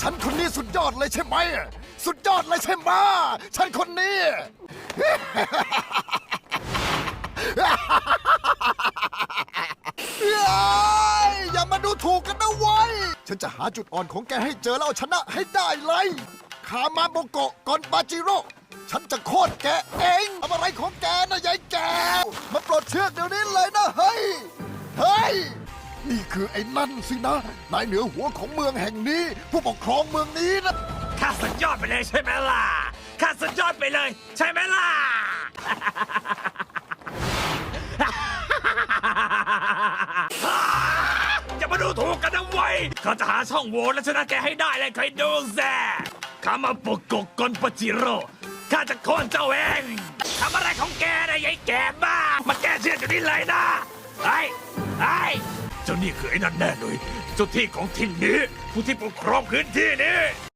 ฉันคนนี้สุดยอดเลยใช่ไหม สุดยอดเลยใช่ไหมฉันคนนี้เฮ้ยอย่ามาดูถูกกันนะเว้ย ฉันจะหาจุดอ่อนของแกให้เจอแล้วเอาชนะให้ได้เลยคามาโบโกะก่อนปาจิโร่ ฉันจะโค่นแกเองทำอะไรของแกนะยายแก มาปลดเชือกเดี๋ยวนี้เลยนะ นี่คือไอ้นั่นสินะ นายเหนือหัวของเมืองแห่งนี้ ผู้ปกครองเมืองนี้นะ ข้าสุดยอดไปเลยใช่ไหมล่ะ ข้าสุดยอดไปเลย ใช่ไหมล่ะ อย่ามาดูถูกกันนะเว้ยข้าจะหาช่องโหว่และชนะแกให้ได้เลยใครดูแซ่ข้ามาปกกกกอนปจิโร่ข้าจะโค่นเจ้าเองทำอะไรของแกนะยายแกบ้า มาแก้เชือกอยู่นี่เลยนะไอ้ไอ้ เจ้านี่คือไอ้นั่นแน่เลยเจ้าที่ของถิ่นนี้ ผู้ที่ปกครองพื้นที่นี้